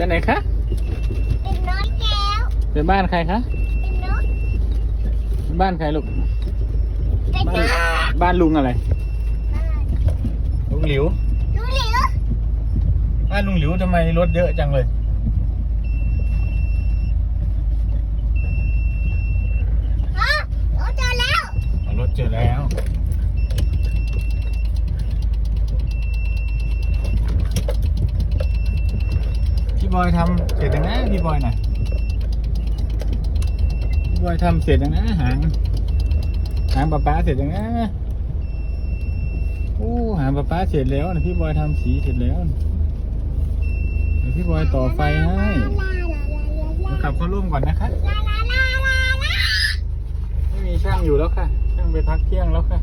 ไปไหนคะเป็นน้อยแก้วไปบ้านใครคะเป็นนกบ้านใครลูกเป็นบ้านนกบ้านลุงอะไร ลุงหลิวดูเหลือบ้านลุงหลิวทำไมรถเยอะจังเลย ฮะเราเจอแล้วรถเจอแล้ว่บอยทำเสร็จแล้วนะพี่บอยน่ะพี่บอยทำเสร็จแล้วนะหางหางปลาปลาเสร็จแล้วนะโอ้หางปลาปลาเสร็จแล้วนะพี่บอยทำสีเสร็จแล้วเดี๋ยวพี่บอยต่อไฟให้ขับเข้าร่วมก่อนนะคะไม่มีช่างอยู่แล้วค่ะช่างไปพักเที่ยงแล้วค่ะ